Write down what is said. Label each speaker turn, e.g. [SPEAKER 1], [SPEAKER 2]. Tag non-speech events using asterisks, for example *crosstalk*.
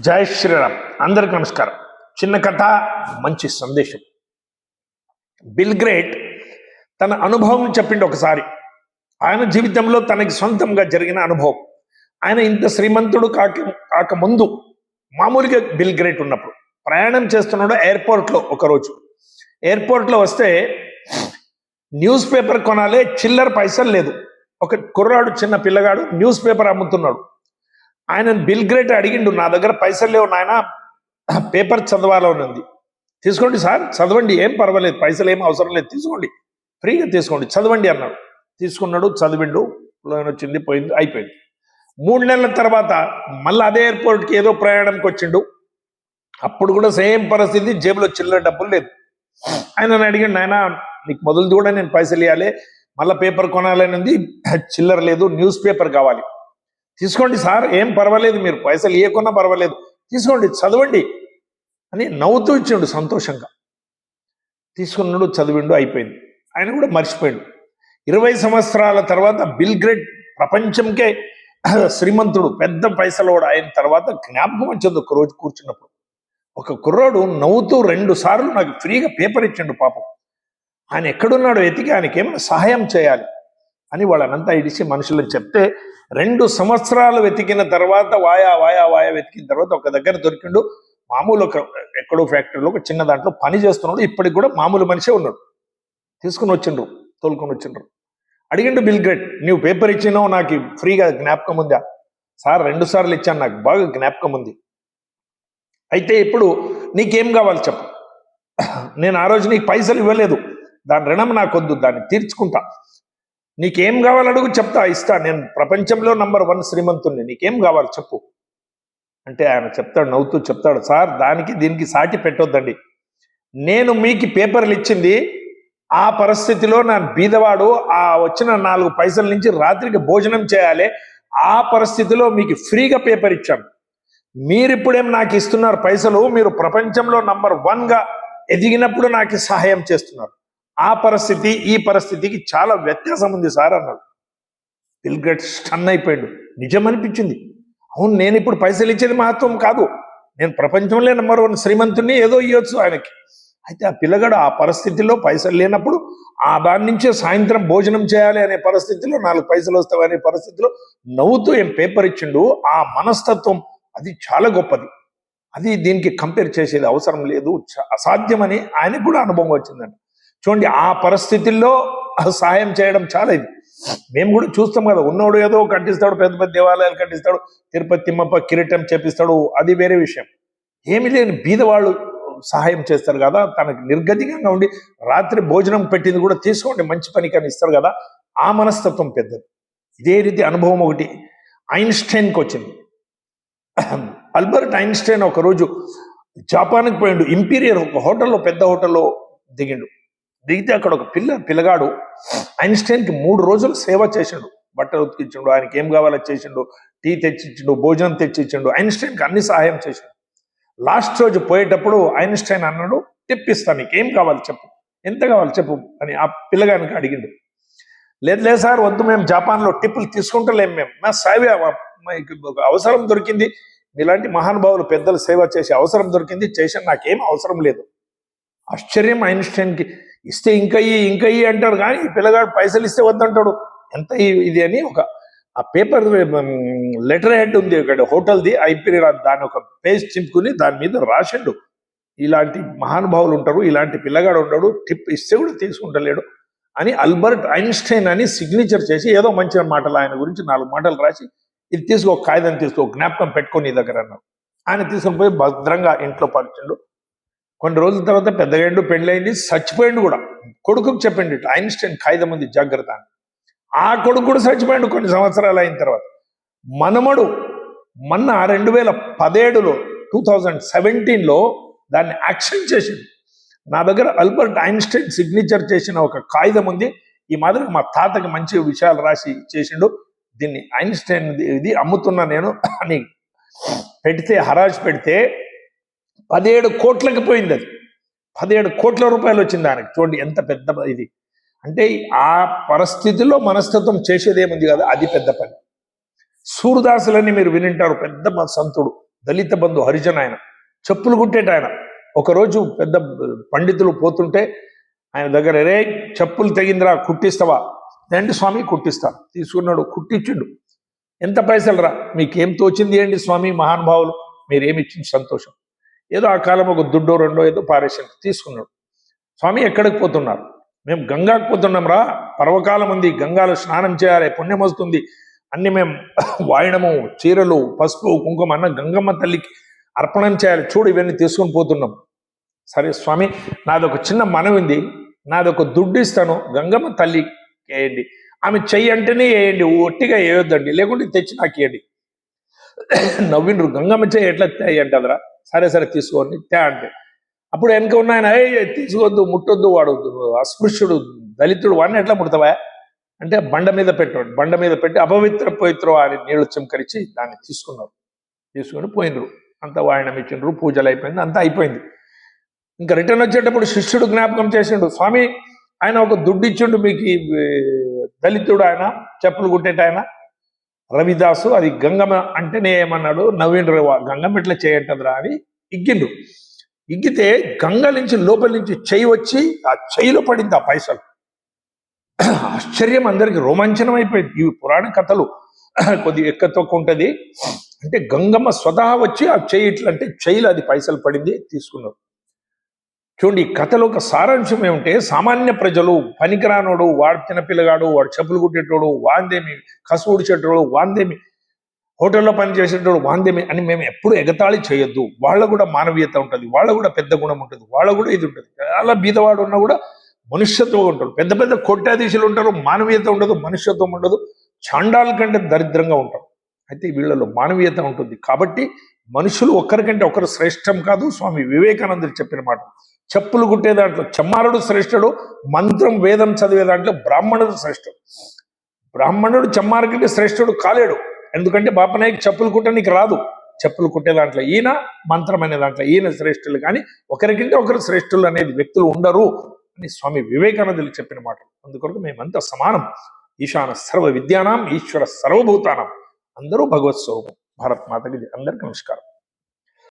[SPEAKER 1] జై శ్రీరామ్. అందరికి నమస్కారం. చిన్న కథ మంచి సందేశం. బిల్ గ్రేట్ తన అనుభవం చెప్పిండు ఒకసారి. ఆయన జీవితంలో తనకి సొంతంగా జరిగిన అనుభవం. ఆయన ఇంత శ్రీమంతుడు కాక కాకముందు మామూలుగా బిల్ గ్రేట్ ఉన్నప్పుడు. ప్రయాణం చేస్తున్నాడు ఎయిర్పోర్ట్లో ఒకరోజు. ఎయిర్పోర్ట్లో వస్తే న్యూస్ పేపర్ కొనాలి చిల్లర పైసలు లేదు. ఒక కుర్రాడు చిన్న పిల్లగాడు న్యూస్ పేపర్ అమ్ముతున్నాడు. ఆయన బిల్ గ్రేట్ అడిగిండు నా దగ్గర పైసలు లేవు నాయన పేపర్ చదవాలని ఉంది తీసుకోండి సార్ చదవండి ఏం పర్వాలేదు పైసలు ఏం అవసరం లేదు తీసుకోండి. ఫ్రీగా తీసుకోండి చదవండి అన్నాడు. తీసుకున్నాడు చదివిండు లోన్ వచ్చింది పోయింది అయిపోయింది. మూడు నెలల తర్వాత మళ్ళీ అదే ఎయిర్పోర్ట్కి ఏదో ప్రయాణంకి వచ్చిండు. అప్పుడు కూడా సేమ్ పరిస్థితి జేబులో చిల్లర డబ్బులు లేదు. ఆయన అడిగాడు నాయన నీకు మొదలు కూడా నేను పైసలు ఇవ్వాలి మళ్ళీ పేపర్ కొనాలని ఉంది చిల్లర లేదు న్యూస్ పేపర్ కావాలి. తీసుకోండి సార్ ఏం పర్వాలేదు మీరు పైసలు ఇవ్వకున్నా పర్వాలేదు. తీసుకోండి చదవండి. అని నవ్వుతూ ఇచ్చిండు సంతోషంగా. తీసుకున్నాడు చదివిండు అయిపోయింది. ఆయన కూడా మర్చిపోయాడు. ఇరవై సంవత్సరాల తర్వాత బిల్ గ్రేట్ ప్రపంచంకే శ్రీమంతుడు పెద్ద పైసలోడు అయిన తర్వాత జ్ఞాపకం వచ్చింది ఒక రోజు కూర్చున్నప్పుడు. ఒక కుర్రోడు నవ్వుతూ రెండు సార్లు నాకు ఫ్రీగా పేపర్ ఇచ్చిండు పాపం. ఆయన ఎక్కడున్నాడో ఎతికి ఆయనకి ఏమైనా సహాయం చేయాలి. అని వాళ్ళనంతా ఇడిచి మనుషులను చెప్తే రెండు సంవత్సరాలు వెతికిన తర్వాత వాయా వాయా వాయా వెతికిన తర్వాత ఒక దగ్గర దొరికిండు మామూలు ఒక ఎక్కడో ఫ్యాక్టరీలో ఒక చిన్న దాంట్లో పని చేస్తున్నాడు. ఇప్పటికి కూడా మామూలు మనిషే ఉన్నాడు. తీసుకుని వచ్చిండ్రు తోలుకొని వచ్చిండ్రు. అడిగిండు బిల్ గ్రేట్ నువ్వు పేపర్ ఇచ్చినావు నాకు ఫ్రీగా జ్ఞాపకం ఉందా? సార్ రెండు సార్లు ఇచ్చాను నాకు బాగా జ్ఞాపకం ఉంది. అయితే ఇప్పుడు నీకేం కావాలి చెప్పు. నేను ఆ రోజు నీకు పైసలు ఇవ్వలేదు. దాని రుణం నాకొద్దు దాన్ని తీర్చుకుంటా. నీకేం కావాలి అడుగు చెప్తా ఇస్తా. నేను ప్రపంచంలో నంబర్ వన్ శ్రీమంతుణ్ణి. నీకేం కావాలి చెప్పు. అంటే ఆయన చెప్తాడు నవ్వుతూ చెప్తాడు సార్ దానికి దీనికి సాటి పెట్టొద్దండి. నేను మీకు పేపర్లు ఇచ్చింది ఆ పరిస్థితిలో నా బీదవాడు ఆ వచ్చిన నాలుగు పైసల నుంచి రాత్రికి భోజనం చేయాలి ఆ పరిస్థితిలో మీకు ఫ్రీగా పేపర్ ఇచ్చాను. మీరు ఇప్పుడేం నాకు ఇస్తున్నారు పైసలు? మీరు ప్రపంచంలో నంబర్ వన్గా ఎదిగినప్పుడు నాకు సహాయం చేస్తున్నారు. ఆ పరిస్థితి ఈ పరిస్థితికి చాలా వ్యత్యాసం ఉంది సార్ అన్నాడు. బిల్ స్టన్ అయిపోయాడు. నిజం అనిపించింది అవును నేను ఇప్పుడు పైసలు ఇచ్చేది మహత్వం కాదు. నేను ప్రపంచంలో నెంబర్ వన్ శ్రీమంతుని ఏదో ఇవ్వచ్చు ఆయనకి. అయితే ఆ పిల్లగాడు ఆ పరిస్థితిలో పైసలు లేనప్పుడు ఆ దాని నుంచే సాయంత్రం భోజనం చేయాలి అనే పరిస్థితిలో నాలుగు పైసలు వస్తాయి అనే పరిస్థితిలో నవ్వుతూ ఏం పేపర్ ఇచ్చిండు ఆ మనస్తత్వం అది చాలా గొప్పది. అది దీనికి కంపేర్ చేసేది అవసరం లేదు అసాధ్యమని ఆయనకు కూడా అనుభవం వచ్చిందండి. చూడండి ఆ పరిస్థితుల్లో సహాయం చేయడం చాలా ఇది. మేము కూడా చూస్తాం కదా ఉన్నోడు ఏదో కట్టిస్తాడు పెద్ద పెద్ద దేవాలయాలు కట్టిస్తాడు తిరుపతి తిమ్మప్ప కిరీటం చేపిస్తాడు అది వేరే విషయం. ఏమి లేని బీదవాళ్ళు సహాయం చేస్తారు కదా తనకు నిర్గతికంగా ఉండి రాత్రి భోజనం పెట్టింది కూడా తీసుకోండి మంచి పని కానీ ఇస్తారు కదా ఆ మనస్తత్వం పెద్దది. ఇదే రీతి అనుభవం ఒకటి ఐన్స్టైన్కి వచ్చింది. అల్బర్ట్ ఐన్స్టైన్ ఒకరోజు జపాన్కి పోయిండు ఇంపీరియర్ ఒక హోటల్లో పెద్ద హోటల్లో దిగిండు. దిగితే అక్కడ ఒక పిల్ల పిల్లగాడు ఐన్స్టైన్కి మూడు రోజులు సేవ చేసిండు బట్టలు ఉతికించిండు ఆయనకి ఏం కావాలో చేసిండు టీ తెచ్చిచ్చిండు భోజనం తెచ్చిచ్చిండు ఐన్స్టైన్కి అన్ని సహాయం చేసిండు లాస్ట్ రోజు పోయేటప్పుడు ఐన్స్టైన్ అన్నాడు తెప్పిస్తాను నీకు ఏం కావాలి చెప్పు. ఎంత కావాలి చెప్పు అని ఆ పిల్లగానికి అడిగిండు. లేదు లేదు సార్ వద్దు మేము జపాన్లో టిప్పులు తీసుకుంటలేం మేము. మా సేవ ఒక అవసరం దొరికింది. ఇలాంటి మహానుభావులు పెద్దలు సేవ చేసే అవసరం దొరికింది చేసాను నాకేం అవసరం లేదు. ఆశ్చర్యం ఐన్స్టైన్కి ఇస్తే ఇంకా ఇయ్యి ఇంకా ఇయ్యి అంటాడు. కానీ ఈ పిల్లగాడు పైసలు ఇస్తే వద్దంటాడు. ఎంత ఇది అని ఒక ఆ పేపర్ లెటర్ హెడ్ ఉంది ఇక్కడ హోటల్ది ఐపీ దాని ఒక పేజ్ చింపుకుని దాని మీద రాసిండు. ఇలాంటి మహానుభావులు ఉంటారు ఇలాంటి పిల్లగాడు ఉండడు టిప్ ఇస్తే కూడా తీసుకుంటలేడు అని అల్బర్ట్ ఐన్స్టైన్ అని సిగ్నేచర్ చేసి ఏదో మంచి మాటలు ఆయన గురించి నాలుగు మాటలు రాసి ఇది తీసుకో కాగితం తీసుకో జ్ఞాపకం పెట్టుకొని నీ దగ్గర అన్నారు ఆయన తీసుకొని పోయి భద్రంగా ఇంట్లో పరిచిండు కొన్ని రోజుల తర్వాత పెద్దగాండు పెళ్ళైంది చచ్చిపోయిండు కూడా. కొడుకుకి చెప్పిండు ఐన్స్టైన్ కాగితం ఉంది జాగ్రత్త అని. ఆ కొడుకు కూడా చచ్చిపోయిండు కొన్ని సంవత్సరాలు అయిన తర్వాత. మనమడు మొన్న రెండు వేల పదిహేడులో టూ థౌజండ్ సెవెంటీన్లో దాన్ని యాక్షన్ చేసిండు. నా దగ్గర అల్బర్ట్ ఐన్స్టైన్ సిగ్నేచర్ చేసిన ఒక కాగితం ఉంది. ఈ మాదిరి మా తాతకి మంచి విషయాలు రాసి చేసిండు. దీన్ని ఐన్స్టైన్ ఇది అమ్ముతున్నా నేను. అని పెడితే హరాజ్ పెడితే పదిహేడు కోట్లకి పోయింది అది. పదిహేడు కోట్ల రూపాయలు వచ్చింది ఆయనకి చూడండి ఎంత పెద్ద ఇది. అంటే ఆ పరిస్థితిలో మనస్తత్వం చేసేదేముంది కదా అది పెద్ద పని. సూర్దాసులని మీరు వినింటారు పెద్ద సంతుడు దళిత బంధు హరిజన్ ఆయన. చెప్పులు కుట్టేట ఆయన. ఒకరోజు పెద్ద పండితులు పోతుంటే ఆయన దగ్గర రే చెప్పులు తెగిందిరా కుట్టిస్తావా? ఏంటి స్వామి కుట్టిస్తా. తీసుకున్నాడు కుట్టించిండు. ఎంత పైసలు రా మీకేం తోచింది ఏంటి స్వామి మహానుభావులు? మీరేమిచ్చింది సంతోషం? ఏదో ఆ కాలం ఒక దుడ్డో రెండో ఏదో పారేసాడు తీసుకున్నాడు. స్వామి ఎక్కడికి పోతున్నారు? మేము గంగాకు పోతున్నాం రా పర్వకాలం ఉంది గంగాలో స్నానం చేయాలి పుణ్యం వస్తుంది. అన్ని మేము *coughs* వాయినము చీరలు పసుపు కుంకుమ అన్న గంగమ్మ తల్లికి అర్పణం చేయాలి చూడు ఇవన్నీ తీసుకొని పోతున్నాం. సరే స్వామి నాదొక చిన్న మనవింది నాదొక దుడ్డు ఇస్తాను గంగమ్మ తల్లి వేయండి. ఆమె చెయ్యి అంటేనే వేయండి ఒట్టిగా వేయొద్దండి లేకుంటే తెచ్చి నాకు వేయండి. *coughs* నవ్విండ్రు గంగమ్మ చెయ్యి ఎట్లా తేయి సరే సరే తీసుకోండి తే అంటే అప్పుడు వెనక ఉన్న ఆయన తీసుకోవద్దు ముట్టొద్దు వాడు అస్పృశ్యుడు దళితుడు వాడిని ఎట్లా ముడతావా? అంటే బండ మీద పెట్టాడు. బండ మీద పెట్టి అపవిత్ర పవిత్ర అని నీళ్ళు చిమ్కరించి దాన్ని తీసుకున్నారు. తీసుకొని పోయినరు. అంత వాయనం ఇచ్చిండ్రు పూజలు అయిపోయింది అంతా అయిపోయింది. ఇంకా రిటర్న్ వచ్చేటప్పుడు శిష్యుడు జ్ఞాపకం చేసిండు స్వామి ఆయన ఒక దుడ్డు ఇచ్చిండు మీకు దళితుడు ఆయన చెప్పులు కుట్టేట ఆయన రవిదాసు అది గంగమ్మ అంటేనే ఏమన్నాడు? నవీన్ గంగమ్మ ఎట్లా చేయటందిరా అని ఇగ్గిండు. ఇగ్గితే గంగ నుంచి లోపల నుంచి చెయ్యి వచ్చి ఆ చెయ్యిలో పడింది ఆ పైసలు. ఆశ్చర్యం అందరికి రోమాంచనం అయిపోయింది. ఇవి పురాణ కథలు. కొద్ది ఎక్కతోకుంటది ఉంటుంది. అంటే గంగమ్మ స్వతహా వచ్చి ఆ చెయ్యి ఇట్లా అంటే చెయ్యిలో అది పైసలు పడింది తీసుకున్నారు చూడండి ఈ కథలో ఒక సారాంశం ఏమంటే సామాన్య ప్రజలు పనికిరానోడు వాడు చిన్నపిల్లగాడు వాడు చెప్పులు కుట్టేటోడు వాందేమి కసు ఉడిచేటోడు వాందేమి హోటల్లో పనిచేసేటోడు వాందేమి అని మేము ఎప్పుడు ఎగతాళి చేయొద్దు. వాళ్ళ కూడా మానవీయత ఉంటుంది వాళ్ళ కూడా పెద్ద గుణం ఉంటుంది వాళ్ళ కూడా ఇది ఉంటుంది. చాలా బీదవాడు ఉన్నా కూడా మనుష్యత్వం ఉంటాడు. పెద్ద పెద్ద కొట్టాధీశులు ఉంటారు మానవీయత ఉండదు మనుష్యత్వం ఉండదు చాండాల కంటే దరిద్రంగా ఉంటారు అయితే వీళ్ళలో మానవీయత ఉంటుంది. కాబట్టి మనుషులు ఒక్కరికంటే ఒకరు శ్రేష్టం కాదు. స్వామి వివేకానందుడు చెప్పిన మాట. చెప్పులు కుట్టే దాంట్లో చెమ్మారుడు శ్రేష్ఠుడు మంత్రం వేదం చదివే దాంట్లో బ్రాహ్మణుడు శ్రేష్ఠుడు. బ్రాహ్మణుడు చెమ్మారు కంటే శ్రేష్ఠుడు కాలేడు. ఎందుకంటే బాపనాయకి చెప్పులు కుట్టడానికి రాదు. చెప్పులు కుట్టే దాంట్లో ఈయన మంత్రం అనే దాంట్లో ఈయన శ్రేష్ఠులు కానీ ఒకరికంటే ఒకరు శ్రేష్ఠులు అనేది వ్యక్తులు ఉండరు అని స్వామి వివేకానందులు చెప్పిన మాట. అందుకొరకు మేమంతా సమానం. ఈశాన సర్వ విద్యానాం ఈశ్వర సర్వభూతానం. అందరూ భగవత్ స్వరూపం. భారత్ మాతకి అందరికీ నమస్కారం